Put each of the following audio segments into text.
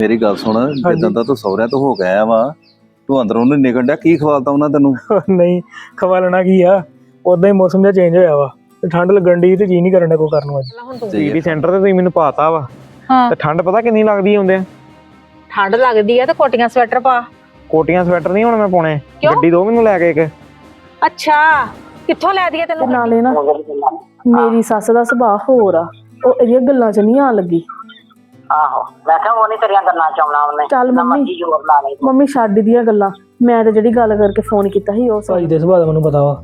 ਮੇਰੀ ਗੱਲ ਸੁਣ ਜਿੱਦਾਂ ਦਾ ਤੂੰ ਸਹੁਰਿਆਂ ਤੋਂ ਹੋ ਗਿਆ ਵਾ ਤੂੰ ਅੰਦਰੋਂ ਨਹੀਂ ਨਿਕਲ ਡਿਆ ਕੀ ਖਵਾਲਤਾ ਉਹਨਾਂ ਤੈਨੂੰ? ਨਹੀਂ ਖਵਾਲਣਾ ਕੀ ਆ? ਉਦਾਂ ਹੀ ਮੌਸਮ ਜਿਹਾ ਚੇਂਜ ਹੋਇਆ ਵਾ। ਤੇ ਠੰਡ ਲੱਗਣ ਦੀ ਤੇ ਜੀ ਨਹੀਂ ਕਰਨ ਦਾ ਕੋਈ ਕਰਨ ਨੂੰ ਅੱਜ। ਪੀਡੀ ਸੈਂਟਰ ਤੇ ਤੁਸੀਂ ਮੈਨੂੰ ਪਾਤਾ ਵਾ। ਹਾਂ। ਤੇ ਠੰਡ ਪਤਾ ਕਿੰਨੀ ਲੱਗਦੀ ਆਉਂਦੇ ਆ ਠੰਡ ਲੱਗਦੀ ਆ ਤੇ ਕੋਟੀਆਂ ਸਵੈਟਰ ਪਾ। ਕੋਟੀਆਂ ਸਵੈਟਰ ਨਹੀਂ ਹੁਣ ਮੈਂ ਪਾਉਣੇ? ਗੱਡੀ ਦੋ ਮੈਨੂੰ ਲੈ ਕੇ ਇੱਕ। ਅੱਛਾ ਕਿੱਥੋਂ ਲੈ ਦਈਏ ਤੈਨੂੰ? ਨਾਲੇ ਨਾ ਮੇਰੀ ਸੱਸ ਦਾ ਸੁਭਾਅ ਹੋਰ ਆ। ਉਹ ਇਹਦੀਆਂ ਗੱਲਾਂ 'ਚ ਨਹੀਂ ਆਣ ਲੱਗੀ। ਆਹੋ ਮੈਂ ਕਿਹਾ ਉਹ ਨਹੀਂ ਤੇਰੀਆਂ ਗੱਲਾਂ ਚ ਆਉਣਾ ਉਹਨੇ ਚੱਲ ਨਾ ਮੰਮੀ। ਮਰਜ਼ੀ ਜ਼ੋਰ ਲਾ ਲਈ ਮੰਮੀ ਛੱਡ ਦੀਆਂ ਗੱਲਾਂ ਮੈਂ ਤੇ ਜਿਹੜੀ ਗੱਲ ਕਰਕੇ ਫੋਨ ਕੀਤਾ ਸੀ ਉਹ ਭਾਈ ਦੇ ਸੁਭਾਅ ਦਾ ਮੈਨੂੰ ਪਤਾ ਵਾ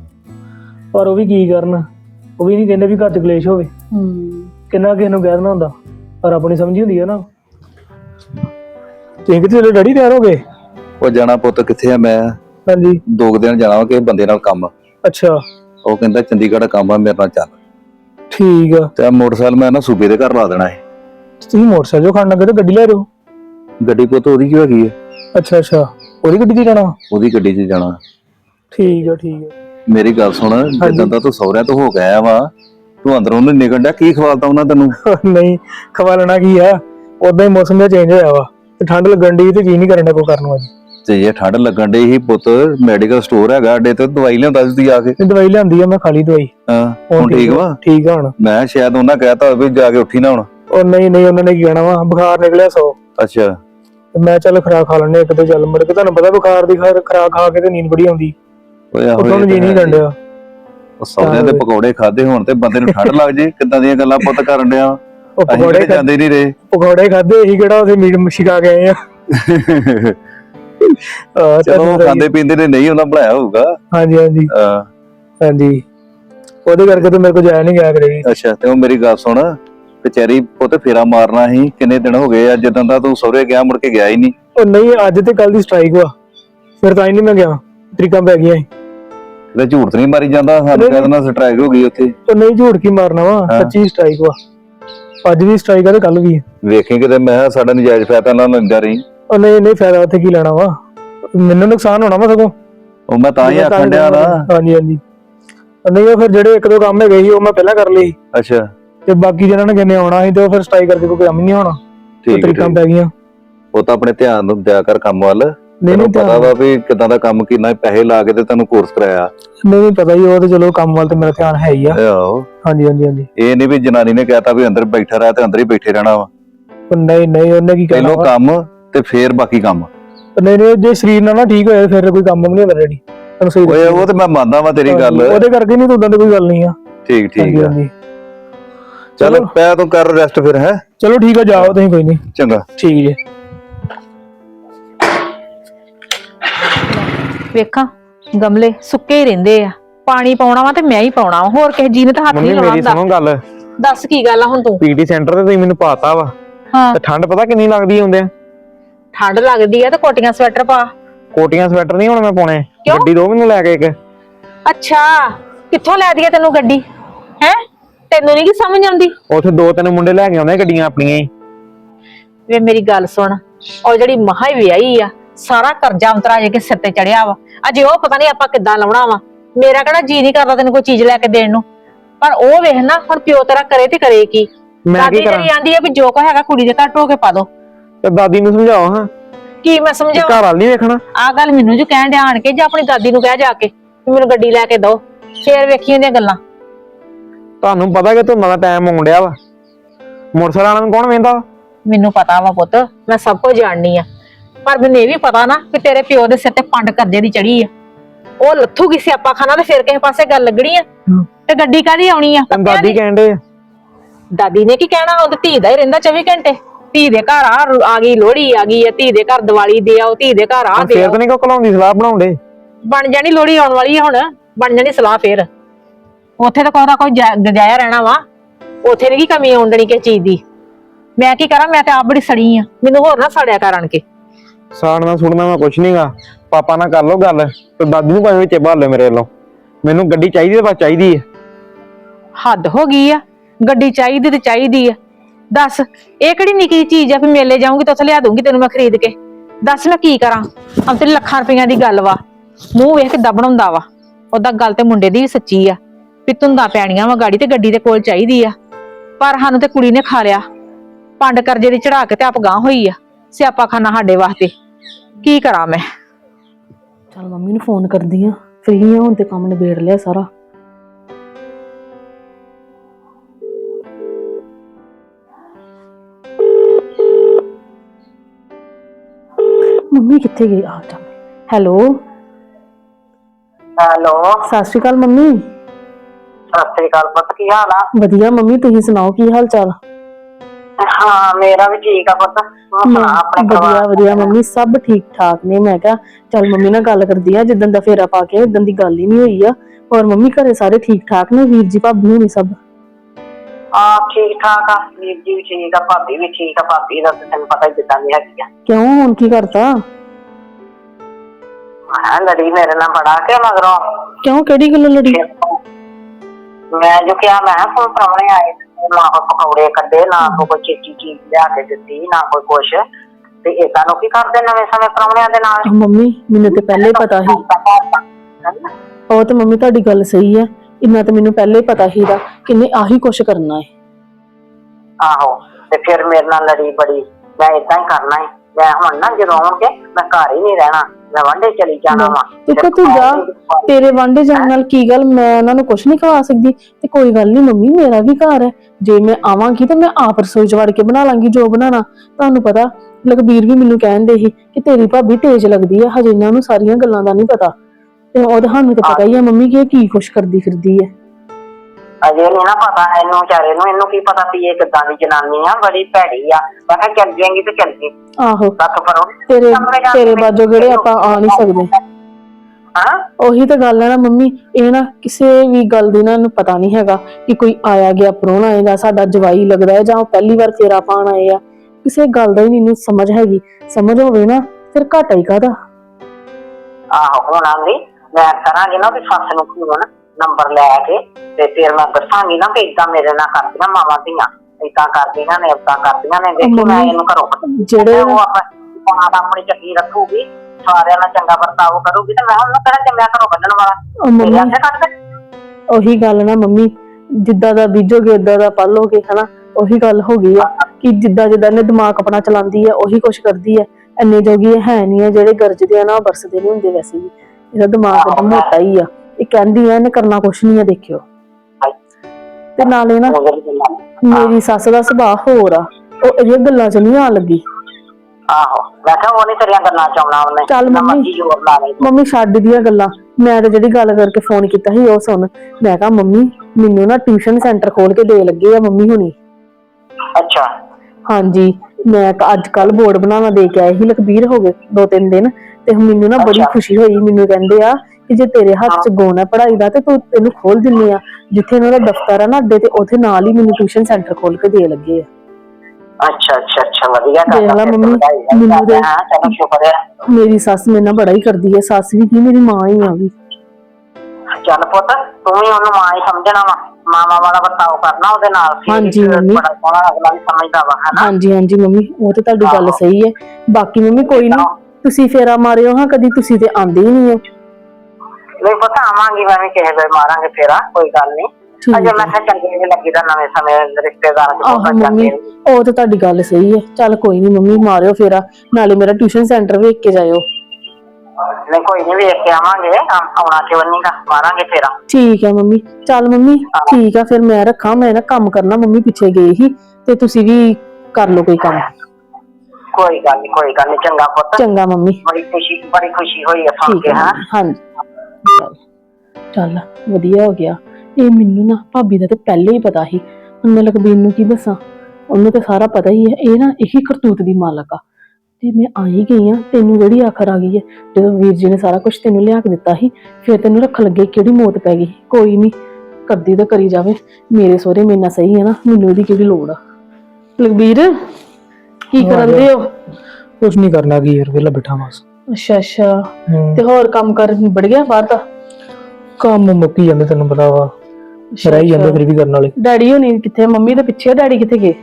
ਪਰ ਉਹ ਵੀ ਕੀ ਕਰਨ ਉਹ ਵੀ ਨਹੀਂ ਕਹਿੰਦੇ ਵੀ ਘਰ ਚ ਕਲੇਸ਼ ਹੋਵੇ। ਹੂੰ। ਕਿੰਨਾ ਕਿਸੇ ਨੂੰ ਕਹਿ ਦੇਣਾ ਹੁੰਦਾ ਪਰ ਆਪਣੀ ਸਮਝੀ ਹੁੰਦੀ ਹੈ ਨਾ। ਤੁਸੀਂ ਕਿਤੇ ਚਲੋ ਡੈਡੀ ਤਿਆਰ ਹੋ ਗਏ? ਉਹ ਜਾਣਾ ਪੁੱਤ ਕਿੱਥੇ ਆ ਮੈਂ ਹਾਂਜੀ। ਦੋ ਕੁ ਦਿਨ ਜਾਣਾ ਵਾ ਕਿਸੇ ਬੰਦੇ ਨਾਲ ਕੰਮ। ਅੱਛਾ। ਉਹ ਕਹਿੰਦਾ ਚੰਡੀਗੜ੍ਹ ਕੰਮ ਆ ਮੇਰੇ ਨਾਲ ਚੱਲ। ਠੀਕ ਆ। ਤੇ ਆਹ ਮੋਟਰਸਾਈਕਲ ਮੈਂ ਨਾ ਸੂਬੇ ਦੇ ਘਰ ਲਾ ਦੇਣਾ ਹੈ ਤੁਸੀਂ ਮੋਟਰਸਾਈਕਲ ਜੋ ਖਾਣ ਲੱਗੇ ਤਾਂ ਗੱਡੀ ਲੈ ਰਹੋ ਗੱਡੀ ਪੁੱਤ ਉਹਦੀ ਕਿਉਂ ਹੈਗੀ ਹੈ ਅੱਛਾ ਅੱਛਾ। ਉਹਦੀ ਗੱਡੀ ਤੇ ਜਾਣਾ? ਵਾ? ਉਹਦੀ ਗੱਡੀ 'ਚ ਜਾਣਾ। ਠੀਕ ਆ ਠੀਕ ਆ। ਮੇਰੀ ਗੱਲ ਸੁਣ ਜਿੱਦਾਂ ਦਾ ਤੂੰ ਸਹੁਰਿਆਂ ਤੋਂ ਹੋ ਗਿਆ ਵਾ ਤੂੰ ਅੰਦਰੋਂ ਨਹੀਂ ਨਿਕਲ ਡਿਆ ਕੀ ਖਵਾਲਤਾ ਉਹਨਾਂ ਤੈਨੂੰ? ਨਹੀਂ ਖਵਾਲਣਾ ਕੀ ਆ? ਉਦਾਂ ਹੀ ਮੌਸਮ ਜਿਹਾ ਚੇਂਜ ਹੋਇਆ ਵਾ ਤੇ ਠੰਡ ਲੱਗਣ ਦੀ ਤੇ ਜੀ ਨਹੀਂ ਕਰਨ ਦਾ ਕੋਈ ਕਰਨ ਨੂੰ ਅੱਜ ਤੇ ਜੇ ਠੰਡ ਲੱਗਣ ਡਈ ਸੀ ਪੁੱਤ ਮੈਡੀਕਲ ਸਟੋਰ ਹੈਗਾ ਅੱਡੇ ਤੇ ਦਵਾਈ ਲਿਆਉਂਦਾ ਸੀ ਆ ਕੇ? ਦਵਾਈ ਲਿਆਂਦੀ ਆ ਮੈਂ ਖਾਲੀ ਦਵਾਈ। ਹਾਂ ਹੁਣ ਠੀਕ ਵਾ? ਠੀਕ ਆ ਹੁਣ। ਮੈਂ ਸ਼ਾਇਦ ਉਹਨਾਂ ਕਹਿਤਾ ਵੀ ਜਾ ਕੇ ਉੱਠੀ ਨਾ ਹੁਣ। ਉਹ ਨਹੀਂ ਨਹੀਂ ਉਹਨਾਂ ਨੇ ਕੀ ਕਹਿਣਾ ਵਾ? ਬੁਖਾਰ ਨਿਕਲਿਆ ਸੌ। ਅੱਛਾ। ਤੇ ਮੈਂ ਚੱਲ ਖਰਾਕ ਖਾ ਲੈਣੇ ਇੱਕ ਤੇ ਚੱਲ ਮੁੜ ਕੇ ਤੁਹਾਨੂੰ ਪਤਾ ਬੁਖਾਰ ਦੀ ਖਾ- ਖੁਰਾਕ ਖਾ ਕੇ ਤੇ ਨੀਂਦ ਬੜੀ ਆਉਂਦੀ। ਓਏ ਆਹੋ ਉਦੋਂ ਇਹ ਜੀ ਤਾਂ ਨਹੀਂ ਹੈ। ਉਹ ਸੌਦਿਆਂ ਦੇ ਪਕੌੜੇ ਖਾਦੇ ਹੋਣ ਤੇ ਬੰਦੇ ਨੂੰ ਠੰਡ ਲੱਗ ਜੇ ਕਿੱਦਾਂ ਦੀਆਂ ਗੱਲਾਂ ਪੁੱਤ ਕਰਨ ਡਿਆ। ਉਹ ਅਸੀਂ ਪਕੌੜੇ ਕਿਤੇ ਜਾਂਦੇ ਨਹੀਂ ਰਹੇ। ਪਕੌੜੇ ਖਾਦੇ ਇਹੀ ਕਿਹੜਾ ਉਹਦੇ ਮੀਟ ਮਛਿਕਾ ਕੇ ਆਏ ਆ। ਆਹ, ਚਲੋ ਤੁਹਾਨੂੰ ਪਤਾ ਹੀ ਖਾਂਦੇ ਪੀਂਦੇ ਨੇ ਨਹੀਂ ਉਹਨਾਂ ਬਣਾਇਆ ਹੋਊਗਾ। ਆ। ਹਾਂਜੀ। ਹਾਂਜੀ ਹਾਂਜੀ। ਉਹਦੇ ਕਰਕੇ ਤਾਂ ਮੇਰੇ ਕੋਲ ਜਾਇਆ ਨਹੀਂ ਗਿਆ ਕਰੇ ਅੱਛਾ ਤੇ ਉਹ ਮੇਰੀ ਗੱਲ ਸੁਣ। ਕਚਹਿਰੀ ਪੁੱਤ ਫੇਰਾ ਮਾਰਨਾ ਸੀ। ਕਿੰਨੇ ਦਿਨ ਹੋ ਗਏ ਆ ਜਦੋਂ ਦਾ ਤੂੰ ਸਹੁਰੇ ਗਿਆ ਮੁੜ ਕੇ ਗਿਆ ਹੀ ਨਹੀਂ। ਉਹ ਨਹੀਂ ਅੱਜ ਤੇ ਕੱਲ ਦੀ ਸਟ੍ਰਾਈਕ ਵਾ। ਫਿਰ ਤਾਂ ਹੀ ਨਹੀਂ ਮੈਂ ਗਿਆ। ਤਰੀਕਾਂ ਪੈ ਗਈਆਂ ਸੀ। ਤੇ ਝੂਠ ਨਹੀਂ ਮਾਰੀ ਜਾਂਦਾ? ਸਾਨੂੰ ਨਹੀਂ, ਕਹਿੰਦਾ ਸਟ੍ਰਾਈਕ ਹੋ ਗਈ ਉੱਥੇ। ਉਹ ਨਹੀਂ ਝੂਠ ਕੀ ਮਾਰਨਾ ਵਾ? ਹਾਂ। ਸੱਚੀ ਸਟ੍ਰਾਈਕ ਵਾ। ਅੱਜ ਵੀ ਸਟ੍ਰਾਈਕ ਆ ਤੇ ਕੱਲ ਵੀ ਆ। ਵੇਖੀ ਕਿਤੇ ਮੈਂ ਕਿਹਾ ਸਾਡਾ ਨਜਾਇਜ਼ ਫਾਇਦਾ ਨਾ ਲੈਂਦਾ ਰਹੀ। ਉਹ ਨਹੀਂ ਨਹੀਂ ਫਾਇਦਾ ਉੱਥੇ ਕੀ ਲੈਣਾ ਵਾ? ਮੈਨੂੰ ਨੁਕਸਾਨ ਹੋਣਾ ਵਾ ਸਗੋਂ। ਉਹ ਮੈਂ ਤਾਂ ਹੀ ਆਖਣ ਡਿਆ ਨਾ ਹਾਂਜੀ ਹਾਂਜੀ। ਨਹੀਂ ਉਹ ਫਿਰ ਜਿਹੜੇ ਇੱਕ ਦੋ ਕੰਮ ਹੈਗੇ ਸੀ ਉਹ ਮੈਂ ਪਹਿਲਾਂ ਕਰ ਲਏ ਸੀ। ਅੱਛਾ। ਤੇ ਬਾਕੀ ਜਿਹਨਾਂ ਨੇ ਕਿੰਨੇ ਆਉਣਾ ਸੀ ਤੇ ਉਹ ਫਿਰ ਸਟ੍ਰਾਈਕ ਕਰਕੇ ਕੋਈ ਕੰਮ ਨਹੀਂ ਹੋਣਾ ਠੀਕ ਹੈ, ਤਰੀਕਾਂ ਠੀਕ ਪੈ ਗਈਆਂ। ਉਹ ਤਾਂ ਆਪਣੇ ਧਿਆਨ ਨੂੰ ਦਿਆ ਕਰ ਕੰਮ ਵੱਲ। ਨਹੀਂ ਨਹੀਂ ਤੈਨੂੰ ਪਤਾ ਵਾ ਵੀ ਕਿਦਾਂ ਦਾ ਕੰਮ ਕਿੰਨਾ ਪੈਸੇ ਲਾ ਕੇ ਤੇ ਤੈਨੂੰ ਕੋਰਸ ਕਰਾਇਆ। ਨਹੀਂ ਨਹੀਂ ਪਤਾ ਹੀ ਉਹ ਤੇ ਚਲੋ ਕੰਮ ਵੱਲ ਤੇ ਮੇਰਾ ਧਿਆਨ ਹੈ ਹੀ ਆ। ਆਹੋ। ਹਾਂਜੀ ਹਾਂਜੀ ਹਾਂਜੀ। ਇਹ ਨਹੀਂ ਵੀ ਜਨਾਨੀ ਨੇ ਕਹਿਤਾ ਵੀ ਅੰਦਰ ਬੈਠਾ ਰਹਿ ਤੇ ਅੰਦਰ ਹੀ ਬੈਠੇ ਰਹਿਣਾ ਵਾ। ਨਹੀਂ ਨਹੀਂ ਉਹਨੇ ਕੀ ਕਹਿਣਾ ਪਹਿਲੋਂ ਵਾ। ਕੰਮ ਤੇ ਫੇਰ ਬਾਕੀ ਕੰਮ। ਨਹੀਂ ਨਹੀਂ ਜੇ ਸਰੀਰ ਨਾਲ ਨਾ ਠੀਕ ਹੋਇਆ ਫਿਰ ਕੋਈ ਕੰਮ ਨਹੀਂ ਹੁੰਦਾ ਰੈਡੀ ਤੁਹਾਨੂੰ ਸਹੀ ਓਏ ਦੱਸਾਂ। ਉਹ ਤੇ ਮੈਂ ਮੰਨਦਾ ਵਾ ਤੇਰੀ ਗੱਲ। ਉਹਦੇ ਕਰਕੇ ਨਹੀਂ ਤਾਂ ਉਦਾਂ ਦੀ ਕੋਈ ਗੱਲ ਨਹੀਂ ਆ। ਠੀਕ ਠੀਕ ਹਾਂਜੀ ਆ। ਹਾਂਜੀ। ਚਲੋ। ਪੈ ਤੂੰ ਕਰ ਰੈਸਟ ਫਿਰ ਹੈ? ਚਲੋ ਠੀਕ ਆ ਜਾਓ ਤੁਸੀਂ ਕੋਈ ਨਹੀਂ। ਚੰਗਾ। ਠੀਕ ਜੀ। ਵੇਖਾਂ ਗਮਲੇ ਸੁੱਕੇ ਹੀ ਰਹਿੰਦੇ ਆ। ਪਾਣੀ ਪਾਉਣਾ ਵਾ ਤੇ ਮੈਂ ਹੀ ਪਾਉਣਾ ਵਾ ਹੋਰ ਕਿਸੇ ਜੀ ਨੇ ਤਾਂ ਹੱਥ ਮੰਮੀ ਨਹੀਂ ਮੇਰੀ ਲਾਉਂਦਾ। ਸੁਣੋ ਗੱਲ। ਦੱਸ ਕੀ ਗੱਲ ਆ ਹੁਣ ਤੂੰ? ਪੀਟੀ ਸੈਂਟਰ ਤੇ ਤੁਸੀਂ ਮੈਨੂੰ ਪਾਤਾ ਵਾ। ਹਾਂ। ਤੇ ਠੰਡ ਪਤਾ ਕਿੰਨੀ ਲੱਗਦੀ ਆਉਂਦੇ ਆ ਠੰਡ ਲੱਗਦੀ ਆ ਤੇ ਕੋਟੀਆਂ ਸਵੈਟਰ ਪਾ। ਕੋਟੀਆਂ ਸਵੈਟਰ ਨਹੀਂ ਹੁਣ ਮੈਂ ਪਾਉਣੇ? ਕਿਉਂ? ਗੱਡੀ ਦੋ ਮੈਨੂੰ ਲੈ ਕੇ ਇੱਕ। ਅੱਛਾ ਕਿੱਥੋਂ ਲੈ ਦਈਏ ਤੈਨੂੰ ਗੱਡੀ? ਹੈ? ਤੈਨੂੰ ਨਹੀਂ ਕੀ ਸਮਝ ਆਉਂਦੀ? ਉੱਥੇ ਦੋ ਤਿੰਨ ਮੁੰਡੇ ਲੈ ਕੇ ਆਉਂਦੇ ਗੱਡੀਆਂ ਆਪਣੀਆਂ ਹੀ। ਵੇ ਮੇਰੀ ਗੱਲ ਸੁਣ ਉਹ ਜਿਹੜੀ ਮਹਾ ਵਿਆਹੀ ਆ ਸਾਰਾ ਕਰਜ਼ਾ ਅੰਤਰਾ ਜੇ ਕੇ ਸਿਰ ਤੇ ਚੜਿਆ ਵਾ। ਅਜੇ ਉਹ ਪਤਾ ਨਹੀਂ ਆਪਾਂ ਕਿੱਦਾਂ ਲਾਉਣਾ ਵਾ। ਮੇਰਾ ਕਿਹੜਾ ਜੀ ਨਹੀਂ ਕਰਦਾ ਤੈਨੂੰ ਕੋਈ ਚੀਜ਼ ਲੈ ਕੇ ਦੇਣ ਨੂੰ। ਪਰ ਉਹ ਵੇਖ ਨਾ ਹੁਣ ਪਿਓ ਤੇਰਾ ਕਰੇ ਤੇ ਕਰੇ ਕੀ। ਮੈਂ ਦਾਦੀ ਕੀ ਕਰਾਂ? ਤੇਰੀ ਆਂਦੀ ਆ ਵੀ ਜੋ ਕੋ ਹੈਗਾ ਕੁੜੀ ਦੇ ਘਰ ਢੋ ਕੇ ਪਾ ਦੋ। ਤੇ ਦਾਦੀ ਨੂੰ ਸਮਝਾਓ ਹਾਂ। ਕੀ ਮੈਂ ਕਿ ਸਮਝਾਵਾਂ? ਘਰ ਵਾਲ ਨਹੀਂ ਵੇਖਣਾ। ਆ ਗੱਲ ਮੈਨੂੰ ਜੋ ਕਹਿਣ ਡਿਆ ਆਣ ਕੇ ਜਾਂ ਆਪਣੀ ਦਾਦੀ ਨੂੰ ਕਹਿ ਜਾ ਕੇ ਵੀ ਮੈਨੂੰ ਗੱਡੀ ਲੈ ਕੇ ਦੋ। ਫੇਰ ਵੇਖੀ ਇਹਦੀਆਂ ਗੱਲਾਂ। ਤੁਹਾਨੂੰ ਪਤਾ ਕਿ ਧੁੰਮਾਂ ਦਾ ਟਾਈਮ ਆਉਣ ਡਿਆ ਵਾ। ਮੋਟਰਸਾਈਕਲ ਵਾਲਿਆਂ ਨੂੰ ਕੌਣ ਵੇਂਦਾ ਮੈਨੂੰ ਪਤਾ ਵਾ ਪੁੱਤ ਮੈਂ ਸਭ ਕੁਝ ਜਾਣਨੀ ਆ। ਪਰ ਮੈਨੂੰ ਇਹ ਵੀ ਪਤਾ ਨਾ ਕਿ ਤੇਰੇ ਪਿਓ ਦੇ ਸਿਰ ਤੇ ਪੰਡ ਕਰਜ਼ੇ ਦੀ ਚੜੀ ਆ। ਉਹ ਲੱਥੂਗੀ ਸਿਆਪਾ ਖਾਣਾ ਤੇ ਫਿਰ ਕਿਸੇ ਪਾਸੇ ਗੱਲ ਲੱਗਣੀ ਆ। ਤੇ ਗੱਡੀ ਕਾਦੀ ਆਉਣੀ ਆ? ਤੈਨੂੰ ਦਾਦੀ ਕਹਿਣ ਡੇ ਦਾਦੀ ਨੇ ਕੀ ਕਹਿਣਾ? ਉਹ ਤੇ ਧੀ ਦਾ ਹੀ ਰਹਿੰਦਾ 24 ਘੰਟੇ। ਧੀ ਦੇ ਘਰ ਆ ਆ ਗਈ ਲੋਹੜੀ ਆ ਗਈ ਆ ਧੀ ਦੇ ਘਰ ਦੀਵਾਲੀ ਦੇ ਆਓ ਧੀ ਦੇ ਘਰ ਆ ਦੇ ਫੇਰ ਆਓ। ਤਾਂ ਨਹੀਂ ਕੋ ਕਲਾਉਂਦੀ ਸਲਾਹ ਬਣਾਉਂਦੇ ਬਣ ਜਾਣੀ ਲੋਹੜੀ ਆਉਣ ਵਾਲੀ ਆ ਹੁਣ। ਬਣ ਜਾਣੀ ਸਲਾਹ ਫੇਰ। ਉੱਥੇ ਤਾਂ ਕੋਈ ਨਾ ਕੋਈ ਜਾ- ਗਜਾਇਆ ਰਹਿਣਾ ਵਾ। ਉੱਥੇ ਨਹੀਂ ਕੀ ਕਮੀ ਆਉਣ ਦੇਣੀ ਕਿਸੇ ਚੀਜ਼ ਦੀ। ਮੈਂ ਕੀ ਕਰਾਂ ਮੈਂ ਤਾਂ ਆਪ ਬੜੀ ਸੜੀ ਆ। ਮੈਨੂੰ ਹੋਰ ਨਾ ਸੜਿਆ ਕਰ ਆਣ ਕੇ। ਸਾੜਨਾ ਸੁਣਨਾ ਮੈਂ ਕੁਛ ਨਹੀਂਗਾ ਪਾਪਾ ਨਾਲ ਕਰ ਲਓ ਗੱਲ ਤੇ ਦਾਦੀ ਨੂੰ ਭਾਵੇਂ ਵਿੱਚ ਭਾਲੋ ਮੇਰੇ ਵੱਲੋਂ। ਮੈਨੂੰ ਗੱਡੀ ਚਾਹੀਦੀ ਤੇ ਬਸ ਚਾਹੀਦੀ ਹੈ ਹੱਦ ਹੋ ਗਈ ਆ। ਗੱਡੀ ਚਾਹੀਦੀ ਤੇ ਚਾਹੀਦੀ ਆ। ਦੱਸ ਇਹ ਕਿਹੜੀ ਨਿੱਕੀ ਚੀਜ਼ ਆ ਵੀ ਮੇਲੇ ਜਾਊਂਗੀ ਤਾਂ ਉੱਥੇ ਲਿਆ ਦੂੰਗੀ ਤੈਨੂੰ ਮੈਂ ਖਰੀਦ ਕੇ। ਦੱਸ ਮੈਂ ਕੀ ਕਰਾਂ? ਅਬ ਤੇ ਲੱਖਾਂ ਰੁਪਈਆਂ ਦੀ ਗੱਲ ਵਾ। ਮੂੰਹ ਵੇਖ ਕਿੱਦਾਂ ਬਣਾਉਂਦਾ ਵਾ। ਉਹਦਾ ਗੱਲ ਤੇ ਮੁੰਡੇ ਦੀ ਵੀ ਸੱਚੀ ਆ। ਵੀ ਧੁੰਦਾ ਪੈਣੀਆਂ ਵਾ ਗਾੜੀ ਤੇ ਗੱਡੀ ਦੇ ਕੋਲ ਚਾਹੀਦੀ ਆ। ਪਰ ਸਾਨੂੰ ਤੇ ਕੁੜੀ ਨੇ ਖਾ ਲਿਆ। ਪੰਡ ਕਰਜੇ ਦੀ ਚੜਾ ਕੇ ਤੇ ਆਪ ਗਾਂ ਹੋਈ ਆ ਸਿਆਪਾ ਖਾਨਾ ਸਾਡੇ ਵਾਸਤੇ। ਕੀ ਕਰਾਂ ਮੈਂ? ਚੱਲ ਮੰਮੀ ਨੂੰ ਫੋਨ ਕਰਦੀ ਆ। ਫ੍ਰੀ ਆ ਹੁਣ ਤੇ ਕੰਮ ਨਿਬੇੜ ਲਿਆ ਸਾਰਾ। ਮੰਮੀ ਕਿੱਥੇ ਗਈ? ਆ ਜਾ। ਹੈਲੋ? ਹੈਲੋ? ਸਤਿ ਸ਼੍ਰੀ ਅਕਾਲ ਮੰਮੀ। ਸਤਿ ਸ੍ਰੀ ਅਕਾਲ ਪੁੱਤ ਕੀ ਹਾਲ ਆ? ਵਧੀਆ ਮੰਮੀ ਤੁਸੀਂ ਸੁਣਾਓ ਕੀ ਹਾਲ ਚਾਲ? ਹਾਂ ਮੇਰਾ ਵੀ ਠੀਕ ਆ ਪੁੱਤ ਤੂੰ ਸੁਣਾ ਆਪਣੇ ਵਧੀਆ ਪਰਿਵਾਰ ਵਧੀਆ ਮੰਮੀ ਸਭ ਠੀਕ ਠਾਕ ਨੇ ਮੈਂ ਕਿਹਾ ਚੱਲ ਮੰਮੀ ਨਾਲ ਗੱਲ ਕਰਦੀ ਆ ਜਿੱਦਣ ਦਾ ਫੇਰਾ ਪਾ ਕੇ ਉਦੋਂ ਦੀ ਗੱਲ ਹੀ ਨਹੀਂ ਹੋਈ ਆ। ਹੋਰ ਮੰਮੀ ਘਰੇ ਸਾਰੇ ਠੀਕ ਠਾਕ ਨੇ ਵੀਰ ਜੀ ਭਾਬੀ ਹੋਣੀ ਸਭ? ਹਾਂ ਠੀਕ ਠਾਕ ਆ ਵੀਰ ਜੀ ਵੀ ਠੀਕ ਆ ਭਾਬੀ ਵੀ ਠੀਕ ਆ ਭਾਬੀ ਦਾ ਤਾਂ ਤੈਨੂੰ ਪਤਾ ਹੀ ਜਿੱਦਾਂ ਦੀ ਹੈਗੀ ਆ ਕਿਉਂ ਹੁਣ ਕੀ ਕਰਤਾ? ਹਾਂ ਲੜੀ ਮੇਰੇ ਨਾਲ ਬੜਾ ਕੇ ਮਗਰੋਂ? ਕਿਉਂ ਕਿਹੜੀ ਗੱਲੋਂ ਲੜੀ? ਮੈਂ ਜੋ ਕਿਹਾ ਮੈਂ ਕਿਹਾ ਫੋਨ ਪ੍ਰਾਹੁਣੇ ਆਏ ਨਾ ਕੋਈ ਪਕੌੜੇ ਕੱਢੇ ਨਾ ਕੋਈ ਚੀਚੀ ਚੀਜ਼ ਲਿਆ ਕੇ ਦਿੱਤੀ ਨਾ ਕੋਈ ਕੁਛ। ਤੇ ਏਦਾਂ ਲੋਕੀ ਕਰਦੇ ਨਵੇਂ ਸਮੇਂ ਪ੍ਰਾਹੁਣਿਆਂ ਦੇ ਨਾਲ। ਮੰਮੀ ਮੈਨੂੰ ਤੇ ਪਹਿਲੇ ਹੀ ਪਤਾ ਸੀ। ਉਹ ਤੇ ਮੰਮੀ ਤੁਹਾਡੀ ਗੱਲ ਸਹੀ ਹੈ ਇੰਨਾ ਤੇ ਮੈਨੂੰ ਪਹਿਲੇ ਹੀ ਪਤਾ ਸੀ ਦਾ ਕਿੰਨੇ ਆਹੀ ਕੁਛ ਕਰਨਾ ਹੈ ਆਹੋ ਤੇ ਫਿਰ ਮੇਰੇ ਨਾਲ ਲੜੀ ਬੜੀ। ਮੈਂ ਏਦਾਂ ਹੀ ਕਰਨਾ ਹੈ ਮੈਂ ਹੁਣ ਨਾ ਜਦੋਂ ਆਉਣਗੇ ਮੈਂ ਘਰ ਹੀ ਨਹੀਂ ਰਹਿਣਾ। ਮੈਂ ਵਾਂਡੇ ਚਲੀ ਜਾਣਾ ਵਾ। ਤੂੰ ਕਹ ਤੂੰ ਜਾ ਤੇਰੇ ਵਾਂਡੇ ਜਾਣ ਨਾਲ ਕੀ ਗੱਲ? ਮੈਂ ਉਹਨਾਂ ਨੂੰ ਕੁਛ ਨਹੀਂ ਖਵਾ ਸਕਦੀ। ਤੇ ਕੋਈ ਗੱਲ ਨਹੀਂ ਮੰਮੀ ਮੇਰਾ ਵੀ ਘਰ ਹੈ। ਜੇ ਮੈਂ ਆਵਾਂਗੀ ਤਾਂ ਮੈਂ ਆਪ ਰਸੋਈ ਚ ਵੜ ਕੇ ਬਣਾ ਲਾਂਗੀ ਜੋ ਬਣਾਣਾ ਤੁਹਾਨੂੰ ਪਤਾ ਲਖਬੀਰ ਵੀ ਮੈਨੂੰ ਕਹਿੰਦੇ ਸੀ ਕਿ ਤੇਰੀ ਭਾਬੀ ਤੇਜ਼ ਲੱਗਦੀ ਹੈ। ਹਜੇ ਇਹਨਾਂ ਨੂੰ ਸਾਰੀਆਂ ਗੱਲਾਂ ਦਾ ਨਹੀਂ ਪਤਾ। ਤੇ ਉਹ ਤੁਹਾਨੂੰ ਤਾਂ ਪਤਾ ਹੀ ਹੈ ਮੰਮੀ ਕਿ ਇਹ ਕੀ ਕੁਛ ਕਰਦੀ ਫਿਰਦੀ ਹੈ। ਅਜੇ ਨਹੀਂ ਨਾ ਪਤਾ ਇਹਨੂੰ ਵਿਚਾਰੇ ਨੂੰ ਇਹਨੂੰ ਕੀ ਪਤਾ ਵੀ ਇਹ ਕਿੱਦਾਂ ਦੀ ਜਨਾਨੀ ਆ ਬੜੀ ਭੈੜੀ ਆ। ਮੈਂ ਕਿਹਾ ਚੱਲ ਜਾਏਗੀ ਤੇ ਚੱਲ ਜੀ। ਆਹੋ। ਲੱਖ ਪਰੋ ਤੇਰੇ ਤੇਰੇ ਬਾਜੋ ਕਿਹੜੇ ਆਪਾਂ ਆ ਨਹੀਂ ਸਕਦੇ। ਹਾਂ? ਉਹੀ ਤਾਂ ਗੱਲ ਹੈ ਨਾ ਮੰਮੀ ਇਹ ਨਾ ਕਿਸੇ ਵੀ ਗੱਲ ਦੀ ਨਾ ਇਹਨੂੰ ਪਤਾ ਨਹੀਂ ਹੈਗਾ ਕਿ ਕੋਈ ਆਇਆ ਗਿਆ ਹੈ ਜਾਂ ਸਾਡਾ ਜਵਾਈ ਲੱਗਦਾ ਹੈ ਜਾਂ ਉਹ ਪਹਿਲੀ ਵਾਰ ਫੇਰਾ ਪਾਣ ਆਏ ਆ। ਕਿਸੇ ਗੱਲ ਦਾ ਹੀ ਨਹੀਂ ਇਹਨੂੰ ਸਮਝ ਹੈਗੀ। ਸਮਝ ਹੋਵੇ ਨਾ ਫਿਰ ਘਾਟਾ ਹੀ ਕਾਹਦਾ? ਆਹੋ ਹੁਣ ਆਂਦੀ ਮੈਂ ਕਰਾਂਗੀ ਨਾ ਵੀ ਸੱਸ ਨੂੰ ਫੋਨ। ਨੰਬਰ ਲੈ ਕੇ ਤੇ ਫਿਰ ਮੈਂ ਦੱਸਾਂਗੀ ਨਾ ਕਿ ਇਦਾਂ ਮੇਰੇ ਨਾਲ ਕਰਦੀਆਂ ਮਾਵਾਂ ਧੀਆਂ ਇਦਾਂ ਕਰਦੀਆਂ ਨੇ ਇਦਾਂ ਕਰਦੀਆਂ ਨੇ ਦੇਖੀ ਮੈਂ ਇਹਨੂੰ ਘਰੋਂ। ਜਿਹੜੇ ਉਹ ਆਪਣੀ ਮਾਂ ਆਪਣੀ ਚੱਕੀ ਰੱਖੂਗੀ ਸਾਰਿਆਂ ਨਾਲ ਚੰਗਾ ਵਰਤਾਓ ਕਰੂਗੀ ਤੇ ਮੈਂ ਉਹਨੂੰ ਕਿਹੜਾ ਚੰਗਾ ਘਰੋਂ ਕੱਢਣ ਵਾਲਾ ਮੇਰੇ ਹੱਥੇ ਕੱਢ ਦੇ। ਉਹੀ ਗੱਲ ਨਾ ਮੰਮੀ ਜਿੱਦਾਂ ਦਾ ਬੀਜੋਗੇ ਉਦਾਂ ਦਾ ਪਾਲੋਗੇ ਹਨਾ? ਉਹੀ ਗੱਲ ਹੋ ਗਈ ਆ ਕਿ ਜਿੱਦਾਂ ਜਿੱਦਾਂ ਨੇ ਦਿਮਾਗ ਆਪਣਾ ਚਲਾਉਂਦੀ ਹੈ ਉਹੀ ਕੁਛ ਕਰਦੀ ਹੈ ਇੰਨੇ ਜੋਗੀ ਹੈ ਨਹੀਂ ਆ ਜਿਹੜੇ ਗਰਜਦੇ ਆ ਨਾ ਉਹ ਵਰਸਦੇ ਨਹੀਂ ਹੁੰਦੇ ਵੈਸੇ ਵੀ। ਇਹਦਾ ਦਿਮਾਗ ਤਾਂ ਮੋਟਾ ਹੀ ਆ। ਇਹ ਕਹਿੰਦੀ ਆ ਇਹਨੇ ਕਰਨਾ ਕੁਛ ਨਹੀਂ ਆ ਦੇਖਿਓ। ਤੇ ਨਾਲੇ ਨਾ ਮੇਰੀ ਸੱਸ ਦਾ ਸੁਭਾਅ ਹੋਰ ਆ। ਉਹ ਇਹਦੀਆਂ ਗੱਲਾਂ ਚ ਨਹੀਂ ਆ ਲੱਗੀ। ਆਹੋ ਮੈਂ ਕਿਹਾ ਉਹ ਨਹੀਂ ਤੇਰੀਆਂ ਗੱਲਾਂ ਉਹਨੇ। ਚੱਲ ਮੰਮੀ। ਮੰਮੀ ਛੱਡ ਦੀਆਂ ਮੈਂ ਤਾਂ ਜਿਹੜੀ ਗੱਲ ਕਰਕੇ ਫੋਨ ਕੀਤਾ ਸੀ ਉਹ ਸੁਣ। ਮੈਂ ਕਿਹਾ ਮੰਮੀ ਮੈਨੂੰ ਨਾ ਟਿਊਸ਼ਨ ਸੈਂਟਰ ਖੋਲ ਕੇ ਦੇ ਲੱਗੇ ਆ ਮੰਮੀ ਹੁਣੀ। ਅੱਛਾ। ਹਾਂਜੀ ਮੈਂ ਅੱਜ ਕੱਲ ਬੋਰਡ ਬਣਾਉਣਾ ਦੇ ਕੇ ਆਏ ਸੀ ਲਖਬੀਰ ਹੋ ਗਏ ਦੋ ਤਿੰਨ ਦਿਨ। ਤੇ ਮੈਨੂੰ ਨਾ ਬੜੀ। ਖੁਸ਼ੀ ਹੋਈ। ਮੈਨੂੰ ਕਹਿੰਦੇ ਆ ਕਿ ਜੇ ਤੇਰੇ ਹੱਥ 'ਚ ਗੁਣ ਹੈ ਪੜ੍ਹਾਈ ਦਾ ਤੇ ਤੂੰ ਤੈਨੂੰ ਖੋਲ ਦਿੰਨੇ ਆ। ਜਿੱਥੇ ਉਹਨਾਂ ਦਾ ਦਫ਼ਤਰ ਆ ਨਾ ਅੱਡੇ ਤੇ ਉੱਥੇ ਨਾਲ ਹੀ ਮੈਨੂੰ ਟਿਊਸ਼ਨ ਸੈਂਟਰ ਖੋਲ ਕੇ ਦੇ ਲੱਗੇ ਆ। ਅੱਛਾ ਅੱਛਾ ਅੱਛਾ ਵਧੀਆ ਗੱਲ ਦੇਖ ਆ, ਲਾ ਫਿਰ ਤਾਂ ਮੰਮੀ, ਵਧਾਈ ਹੈ, ਮੈਨੂੰ ਤੇ- ਹਾਂ ਚਲੋ ਸ਼ੁਕਰ ਹੈ ਮੇਰੀ ਸੱਸ ਮੇਰੇ ਨਾਲ ਬੜਾ ਹੀ ਕਰਦੀ ਹੈ ਸੱਸ ਵੀ ਕੀ ਮੇਰੀ ਮਾਂ ਹੀ ਆ ਵੀ। ਚੱਲ ਪੁੱਤ ਤੂੰ ਵੀ ਉਹਨੂੰ ਮਾਂ ਹੀ ਸਮਝਣਾ ਵਾ। ਮਾਵਾ ਵਾਲਾ ਵਰਤਾਓ ਕਰਨਾ ਉਹਦੇ ਨਾਲ ਫਿਰ ਹਾਂਜੀ, ਇੱਕ ਮੰਮੀ। ਬੜਾ ਸੋਹਣਾ ਅਗਲਾ ਵੀ ਸਮਝਦਾ ਵਾ ਹਨਾ ਹਾਂਜੀ ਹਾਂਜੀ ਮੰਮੀ ਉਹ ਤੇ ਤੁਹਾਡੀ ਗੱਲ। ਸਹੀ ਹੈ। ਬਾਕੀ ਮੰਮੀ ਕੋਈ ਨਹੀਂ ਤੁਸੀਂ ਫੇਰਾ ਮਾਰਿਓ ਹਾਂ ਕਦੀ ਤੁਸੀਂ ਤੇ ਆਂਦੇ ਹੀ ਨਹੀਂ ਹੋ। ਨਹੀਂ ਪਤਾ ਆਵਾਂਗੀ ਮੈਂ ਵੀ ਕਿਸੇ ਵੇਲੇ ਮਾਰਾਂਗੇ ਫੇਰਾ ਕੋਈ ਗੱਲ ਨਹੀਂ ਠੀਕ ਅਜੇ ਹੈ। ਮੈਂ ਕਿਹਾ ਚੰਗੇ ਨਹੀਂ ਲੱਗੀ ਤਾਂ ਨਵੇਂ ਸਮੇਂ ਰਿਸ਼ਤੇਦਾਰ ਚ ਆਹੋ ਬਹੁਤ ਮੰਮੀ ਜਾਂਦੇ ਉਹ ਤੇ ਤੁਹਾਡੀ ਗੱਲ ਸਹੀ ਹੈ ਚੱਲ ਕੋਈ ਨਹੀਂ ਮੰਮੀ ਮਾਰਿਓ ਫੇਰਾ ਨਾਲੇ ਮੇਰਾ ਟਿਊਸ਼ਨ ਸੈਂਟਰ ਵੇਖ ਕੇ ਜਾਇਓ ਨਹੀਂ ਕੋਈ ਨਹੀਂ ਵੇਖ ਕੇ ਆਵਾਂਗੇ ਆ- ਆਉਣਾ ਕਿਉਂ ਨਹੀਂਗਾ ਮਾਰਾਂਗੇ ਫੇਰਾ ਠੀਕ ਹੈ ਮੰਮੀ ਚੱਲ ਮੰਮੀ ਠੀਕ ਆ ਫਿਰ ਮੈਂ ਰੱਖਾਂ ਮੈਂ ਨਾ ਕੰਮ ਕਰਨਾ ਮੰਮੀ ਪਿੱਛੇ ਗਏ ਸੀ ਤੇ ਤੁਸੀਂ ਵੀ ਕਰ ਲਓ ਕੋਈ ਕੰਮ ਕੋਈ ਗੱਲ ਨਹੀਂ ਕੋਈ ਗੱਲ ਨਹੀਂ ਚੰਗਾ ਪੁੱਤ ਚੰਗਾ ਮੰਮੀ ਬੜੀ ਖੁਸ਼ੀ ਬੜੀ ਖੁਸ਼ੀ ਹੋਈ ਹੈ ਸੁਣ ਠੀਕ ਕੇ ਹੈ ਹਾਂ ਮੰਮੀ, ਹਾਂਜੀ ਚੱਲ ਚੱਲ ਵਧੀਆ ਹੋ ਗਿਆ। ਇਹ ਮੈਨੂੰ ਨਾ ਭਾਬੀ ਦਾ ਤੇ ਪਹਿਲੇ ਹੀ ਪਤਾ ਸੀ। ਹੁਣ ਮੈਂ ਲਖਬੀਰ ਨੂੰ ਕੀ ਦੱਸਾਂ? ਉਹਨੂੰ ਤੇ ਸਾਰਾ ਪਤਾ ਹੀ ਹੈ ਇਹ ਨਾ ਇਹੀ ਕਰਤੂਤ ਦੀ ਮਾਲਕ ਆ। ਤੇ ਮੈਂ ਆ ਹੀ ਗਈ ਆ ਤੈਨੂੰ ਜਿਹੜੀ ਆਖਰ ਆ ਗਈ ਹੈ। ਜਦੋਂ ਵੀਰ ਜੀ ਨੇ ਸਾਰਾ ਕੁਝ ਤੈਨੂੰ ਲਿਆ ਕੇ ਦਿੱਤਾ ਸੀ ਫਿਰ ਤੈਨੂੰ ਰੱਖ ਲੱਗੇ ਕਿਹੜੀ ਮੌਤ ਪੈ ਗਈ? ਕੋਈ ਨਹੀਂ ਕਰਦੀ ਤਾਂ ਕਰੀ ਜਾਵੇ। ਮੇਰੇ ਸਹੁਰੇ ਮੇਰੇ ਨਾਲ ਸਹੀ ਹੈ ਨਾ ਮੈਨੂੰ ਇਹਦੀ ਕਿਹੜੀ ਲੋੜ ਆ? ਲਖਬੀਰ ਕੀ ਕਰਨ ਦੇ ਹੋ? ਕੁਛ ਨਹੀਂ ਕਰਨਾ ਕੀ ਯਾਰ ਵੇਲਾ ਬੈਠਾ ਬਸ ਅੱਛਾ ਅੱਛਾ। ਹੂੰ। ਤੇ ਹੋਰ ਕੰਮ ਕਰ ਨਿਬੜ ਗਿਆ ਬਾਹਰ ਦਾ ਕੰਮ ਮੁੱਕੀ ਜਾਂਦੇ ਤੈਨੂੰ ਪਤਾ ਵਾ। ਰਹਿ ਜਾਂਦੇ ਫਿਰ ਵੀ ਕਰਨ ਵਾਲੇ। ਡੈਡੀ ਹੋਣੀ ਕਿੱਥੇ? ਮੰਮੀ ਦੇ ਪਿੱਛੇ ਆ ਡੈਡੀ ਕਿੱਥੇ ਗਏ?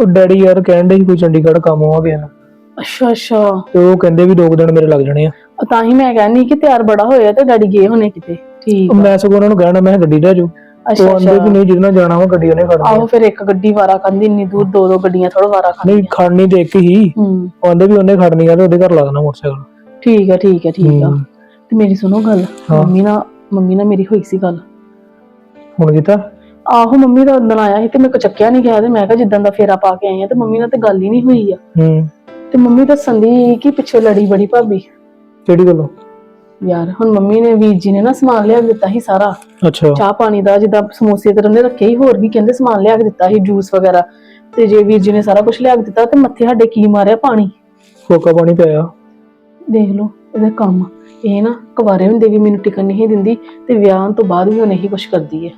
ਉਹ ਡੈਡੀ ਯਾਰ ਕਹਿੰਦੇ ਸੀ ਕੋਈ ਚੰਡੀਗੜ੍ਹ ਕੰਮ ਆ ਗਿਆ। ਨਾ ਅੱਛਾ ਅੱਛਾ। ਤੇ ਉਹ ਕਹਿੰਦੇ ਵੀ ਦੋ ਕੁ ਦਿਨ ਮੇਰੇ ਲੱਗ ਜਾਣੇ ਆ। ਤਾਂ ਹੀ ਮੈਂ ਕਹਿੰਨੀ ਕਿ ਤਿਆਰ ਬੜਾ ਹੋਇਆ ਤੇ ਡੈਡੀ ਗਏ ਹੋਣੇ ਕਿਤੇ। ਠੀਕ ਉਹ। ਮੈਂ ਸਗੋਂ ਉਹਨਾਂ ਨੂੰ ਕਹਿਣਾ ਮੈਂ ਕਿਹਾ ਗੱਡੀ ਲੈ ਜਾਓ। ਅੱਛਾ ਉਹ ਆਂਦੇ ਵੀ ਅੱਛਾ। ਨਹੀਂ ਨਾਲ ਜਾਣਾ ਵਾ ਗੱਡੀ ਉਹਨੇ ਖੜਨੀ ਆਹੋ ਫਿਰ ਇੱਕ ਗੱਡੀ ਵਾਰਾ ਖਾਂਦੀ ਇੰਨੀ ਦੂਰ ਦੋ ਦੋ ਗੱਡੀਆਂ ਥੋੜਾ ਵਾਰਾ ਖਾਂਦੀ ਨਹੀਂ ਖੜਨੀ ਤੇ ਇੱਕ ਹੀ। ਹੂੰ। ਉਹ ਆਂਦੇ ਵੀ ਉਹਨੇ ਖੜਨੀ ਆ ਤੇ ਉਹਦੇ ਘਰ ਲਾ ਦੇਣਾ ਮੋਟਰਸਾਈਕਲ। ਠੀਕ ਹੈ ਠੀਕ ਹੈ ਠੀਕ ਆ। ਹੂੰ। ਤੇ ਮੇਰੀ ਸੁਣੋ ਗੱਲ ਹਾਂ। ਮੰਮੀ ਨਾਲ ਮੰਮੀ ਨਾਲ ਮੇਰੀ ਹੋਈ ਸੀ ਗੱਲ। ਹੁਣ ਕੀਤਾ? ਆਹੋ ਮੰਮੀ ਦਾ ਉਦੋਂ ਆਇਆ ਸੀ ਤੇ ਮੇਰੇ ਕੋ ਚੱਕਿਆ ਨਹੀਂ ਗਿਆ ਤੇ ਮੈਂ ਕਿਹਾ ਜਿੱਦਾਂ ਦਾ ਫੇਰਾ ਪਾ ਕੇ ਆਈ ਆ ਤੇ ਮੰਮੀ ਨਾਲ ਤੇ ਗੱਲ ਹੀ ਨਹੀਂ ਹੋਈ ਆ। ਹੂੰ। ਤੇ ਮੰਮੀ ਦੱਸਣ ਦੀ ਕਿ ਪਿੱਛੇ ਲੜੀ ਬੜੀ ਭਾਬੀ। ਕਿਹੜੀ ਗੱਲੋਂ? ਯਾਰ ਹੁਣ ਮੰਮੀ ਨੇ ਵੀਰ ਜੀ ਨੇ ਨਾ ਸਮਾਨ ਲਿਆ ਕੇ ਦਿੱਤਾ ਸੀ ਸਾਰਾ। ਅੱਛਾ। ਚਾਹ ਪਾਣੀ ਦਾ ਜਿੱਦਾਂ ਸਮੋਸੇ ਤੇ ਉਹਨੇ ਰੱਖੇ ਹੀ ਹੋਰ ਵੀ ਕਹਿੰਦੇ ਸਮਾਨ ਲਿਆ ਕੇ ਦਿੱਤਾ ਸੀ ਜੂਸ ਵਗੈਰਾ। ਤੇ ਜੇ ਵੀਰ ਜੀ ਨੇ ਸਾਰਾ ਕੁਝ ਲਿਆ ਕੇ ਦਿੱਤਾ ਤੇ ਮੱਥੇ ਸਾਡੇ ਕੀ ਮਾਰਿਆ ਪਾਣੀ? ਫੋਕਾ ਪਾਣੀ ਪਿਆ। ਦੇਖ ਲਓ ਇਹਦਾ ਕੰਮ। ਇਹ ਨਾ ਕੁਵਾਰੇ ਹੁੰਦੇ ਵੀ ਮੈਨੂੰ ਟਿਕਣ ਨਹੀਂ ਦਿੰਦੀ ਤੇ ਵਿਆਹ ਤੋਂ ਬਾਅਦ ਵੀ ਉਹ ਨਹੀਂ ਕੁਝ ਕਰਦੀ ਹੈ।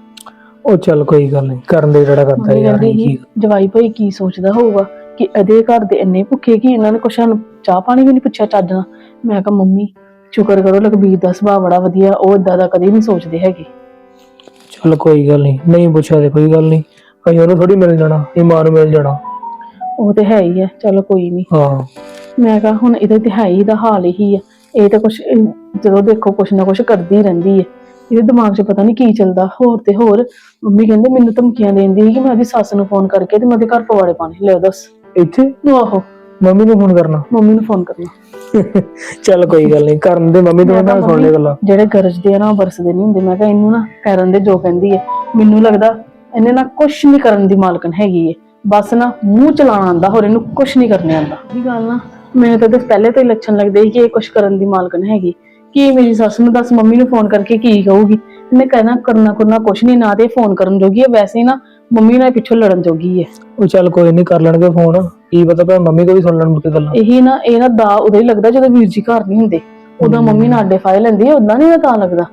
ਉਹ ਚੱਲ ਕੋਈ ਗੱਲ ਨਹੀਂ ਕਰਨ ਦੇ ਜਿਹੜਾ ਕਰਦਾ ਯਾਰ ਕੀ ਜਵਾਈ ਭਾਈ ਕੀ ਸੋਚਦਾ ਹੋਊਗਾ ਕਿ ਇਹਦੇ ਘਰ ਦੇ ਇੰਨੇ ਭੁੱਖੇ ਕਿ ਇਹਨਾਂ ਨੇ ਕੁਛ ਸਾਨੂੰ ਚਾਹ ਪਾਣੀ ਵੀ ਨਹੀਂ ਪੁੱਛਿਆ ਚੱਜ ਨਾਲ। ਮੈਂ ਕਿਹਾ ਮੰਮੀ ਸ਼ੁਕਰ ਕਰੋ ਲਖਬੀਰ ਦਾ ਸੁਭਾਅ ਬੜਾ ਵਧੀਆ ਉਹ ਇਦਾਂ ਦਾ ਕਦੇ ਨਹੀਂ ਸੋਚਦੇ ਹੈਗੇ। ਚੱਲ ਕੋਈ ਗੱਲ ਨਹੀਂ ਨਹੀਂ ਪੁੱਛਿਆ ਤੇ ਕੋਈ ਗੱਲ ਨਹੀਂ। ਅਸੀਂ ਉਹਨੂੰ ਥੋੜੀ ਮਿਲ ਜਾਣਾ ਇਹ ਮਾਂ ਨੂੰ ਮਿਲ ਜਾਣਾ। ਉਹ ਤੇ ਹੈ ਹੀ ਹੈ ਚਲੋ ਕੋਈ ਨਹੀਂ। ਹਾਂ। ਮੈਂ ਕਿਹਾ ਹੁਣ ਇਹਦੇ ਤੇ ਹੈ ਹੀ ਦਾ ਹਾਲ ਹੀ ਹੈ ਇਹ ਤਾਂ ਕੁਛ ਇਹ ਜਦੋਂ ਦੇਖੋ ਕੁਛ ਨਾ ਕੁਛ ਕਰਦੀ ਰਹਿੰਦੀ ਹੈ ਇਹਦੇ ਦਿਮਾਗ 'ਚ ਪਤਾ ਨਹੀਂ ਕੀ ਚੱਲਦਾ ਹੋਰ ਤੇ ਹੋਰ ਮੰਮੀ ਕਹਿੰਦੇ ਮੈਨੂੰ ਧਮਕੀਆਂ ਦੇਂਦੀ ਸੀ ਕਿ ਮੈਂ ਉਹਦੀ ਸੱਸ ਨੂੰ ਫੋਨ ਕਰਕੇ ਤੇ ਮੈਂ ਉਹਦੇ ਘਰ ਪਵਾੜੇ ਪਾਣੇ ਲੈ ਦੱਸ। ਇੱਥੇ? ਆਹੋ। ਮੰਮੀ ਨੂੰ ਫੋਨ ਕਰਨਾ? ਮੰਮੀ ਨੂੰ ਫੋਨ ਕਰਨਾ। ਚੱਲ ਕੋਈ ਗੱਲ ਨਹੀਂ ਕਰਨ ਦੇ ਮੰਮੀ ਤੋਂ ਮੈਂ ਸੁਣ ਲੈ ਗੱਲਾਂ। ਜਿਹੜੇ ਗਰਜਦੇ ਆ ਨਾ ਉਹ ਵਰਸਦੇ ਨਹੀਂ ਹੁੰਦੇ। ਮੈਂ ਕਿਹਾ ਇਹਨੂੰ ਨਾ ਕਰਨ ਦੇ ਜੋ ਕਹਿੰਦੀ ਹੈ ਮੈਨੂੰ ਲੱਗਦਾ ਇਹਨੇ ਨਾ ਕੁਛ ਨਹੀਂ ਕਰਨ ਦੀ ਮਾਲਕਨ ਹੈਗੀ ਹੈ ਬਸ ਨਾ ਮੂੰਹ ਚਲਾਣਾ ਆਂਦਾ ਹੋਰ ਇਹਨੂੰ ਕੁਛ ਨਹੀਂ ਕਰਨੇ ਆਂਦਾ ਇਹ ਗੱਲ ਨਾ ਮੈਨੂੰ ਤਾਂ ਇਹਦੇ ਪਹਿਲੇ ਤੋਂ ਹੀ ਲੱਛਣ ਲੱਗਦੇ ਸੀ ਕਿ ਇਹ ਕੁਛ ਕਰਨ ਦੀ ਮਾਲਕਨ ਹੈਗੀ। ਕੀ ਮੇਰੀ ਸੱਸ ਨੂੰ ਦੱਸ ਮੰਮੀ ਨੂੰ ਫੋਨ ਕਰਕੇ ਕੀ ਕਹੂਗੀ? ਇਹਨੇ ਕਹਿਣਾ ਕਰਨਾ ਕਰਨਾ ਕੁਛ ਨਹੀਂ ਨਾ ਤੇ ਫੋਨ ਕਰਨ ਜੋਗੀ ਹੈ ਵੈਸੇ ਹੀ ਨਾ ਮੰਮੀ ਨਾਲ ਪਿੱਛੋਂ ਲੜਨ ਜੋਗੀ ਹੈ ਉਹ ਚੱਲ ਕੋਈ ਨਹੀਂ ਕਰ ਲੈਣਗੇ ਫੋਨ। ਕੀ ਪਤਾ ਭਾਵੇਂ ਮੰਮੀ ਕੋ ਵੀ ਸੁਣ ਲੈਣ ਮੁੜ ਕੇ ਗੱਲਾਂ। ਇਹੀ ਨਾ ਇਹ ਨਾ ਦਾ ਉਦੋਂ ਹੀ ਲੱਗਦਾ ਜਦੋਂ ਵੀਰ ਜੀ ਘਰ ਨਹੀਂ ਹੁੰਦੇ। ਉਦੋਂ ਮੰਮੀ ਨਾਲ ਅੱਡੇ ਫਾਇਲ ਲੈਂਦੀ ਹੈ ਉਦਾਂ ਨਹੀਂ ਤਾਂ ਲੱਗਦਾ।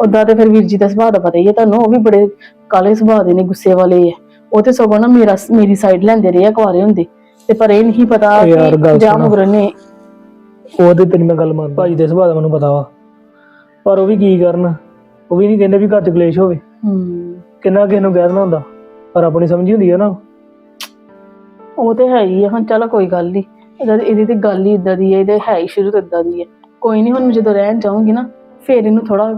ਉਦਾਂ ਤੇ ਫਿਰ ਵੀਰ ਜੀ ਦਾ ਸੁਭਾਅ ਦਾ ਪਤਾ ਹੀ ਹੈ ਤੁਹਾਨੂੰ ਉਹ ਵੀ ਬੜੇ ਕਾਲੇ ਸੁਭਾਅ ਦੇ ਨੇ ਗੁੱਸੇ ਵਾਲੇ ਹੈ ਉਹ ਤੇ ਸਗੋਂ ਨਾ ਮੇਰਾ ਮੇਰੀ ਸਾਈਡ ਲੈਂਦੇ ਰਹੇ ਆ ਕੁਆਰੇ ਹੁੰਦੇ। ਤੇ ਪਰ ਇਹ ਨਹੀਂ ਪਤਾ ਕਿ ਜਾਂ। ਮੁਗਰ ਨੇ ਉਹਦੇ ਤੇਰੀ ਮੈਂ ਗੱਲ ਮੰਨ ਭਾਜੀ ਦੇ ਸੁਭਾਅ ਦਾ ਮੈਨੂੰ ਪਤਾ ਵਾ। ਪਰ ਉਹ ਵੀ ਕੀ ਕਰਨ? ਉਹ ਵੀ ਨਹੀਂ ਕਹਿੰਦੇ ਵੀ ਘਰ ਚ ਕਲੇਸ਼ ਹੋਵੇ। ਹਮ, ਕਿੰਨਾ ਕਿਸੇ ਨੂੰ ਕਹਿ ਦੇਣਾ ਹੁੰਦਾ। ਪਰ ਆਪਣੀ ਸਮਝੀ ਹੁੰਦੀ ਹੈ ਨਾ। ਉਹ ਤੇ ਹੈ ਹੀ ਹੁਣ ਚਲੋ ਕੋਈ ਗੱਲ ਨਹੀਂ ਇਹਦਾ ਇਹਦੀ ਤੇ ਗੱਲ ਹੀ ਇਦਾਂ ਦੀ ਹੈ ਇਹਦੇ ਹੈ ਹੀ ਸ਼ੁਰੂ ਤੋਂ ਇਦਾਂ ਦੀ ਹੈ ਕੋਈ ਨਹੀਂ ਹੁਣ ਮੈਂ ਜਦੋਂ ਰਹਿਣ ਜਾਊਂਗੀ ਨਾ ਫੇਰ ਇਹਨੂੰ ਥੋੜਾ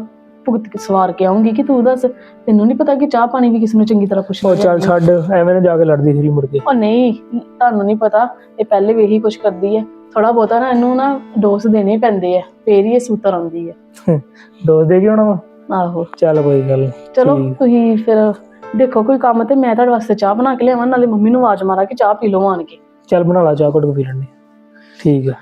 ਭੁਗਤ ਕੇ ਸਵਾਰ ਕੇ ਆਉਂਗੀ ਕਿ ਤੂੰ ਦੱਸ ਤੈਨੂੰ ਨਹੀਂ ਪਤਾ ਕਿ ਚਾਹ ਪਾਣੀ ਵੀ ਕਿਸ ਨੂੰ ਚੰਗੀ ਤਰ੍ਹਾਂ ਪੁੱਛਣਾ ਉਹ ਚੱਲ ਛੱਡ ਐਵੇਂ ਨਾ ਜਾ ਕੇ ਲੜਦੀ ਫਿਰੀ ਮੁੜ ਕੇ। ਉਹ ਨਹੀਂ ਤੁਹਾਨੂੰ ਨਹੀਂ ਪਤਾ ਇਹ ਪਹਿਲੇ ਵੀ ਇਹੀ ਕੁਝ ਕਰਦੀ ਹੈ ਥੋੜਾ ਬਹੁਤਾ ਨਾ ਇਹਨੂੰ ਨਾ ਡੋਸ ਦੇਣੇ ਪੈਂਦੇ ਆ ਫੇਰ ਹੀ ਇਹ ਸੂਤਰ ਆਉਂਦੀ ਹੈ ਦੋਸਤ ਦੇ ਕੇ ਵਾ? ਆਹੋ। ਚੱਲ ਕੋਈ ਗੱਲ। ਚਲੋ। ਤੁਸੀਂ ਫਿਰ ਦੇਖੋ ਕੋਈ ਕੰਮ ਤੇ ਮੈਂ ਤੁਹਾਡੇ ਵਾਸਤੇ ਚਾਹ ਬਣਾ ਕੇ ਲਿਆਵਾਂ, ਨਾਲੇ ਮੰਮੀ ਨੂੰ ਆਵਾਜ਼ ਮਾਰਾਂ ਕਿ ਚਾਹ ਪੀ ਲਓ ਆਣ ਕੇ। ਚੱਲ ਬਣਾ ਲਾ, ਚਾਹ ਘੁੱਟ ਕੇ ਪੀ ਲੈਣੇ ਠੀਕ ਆ।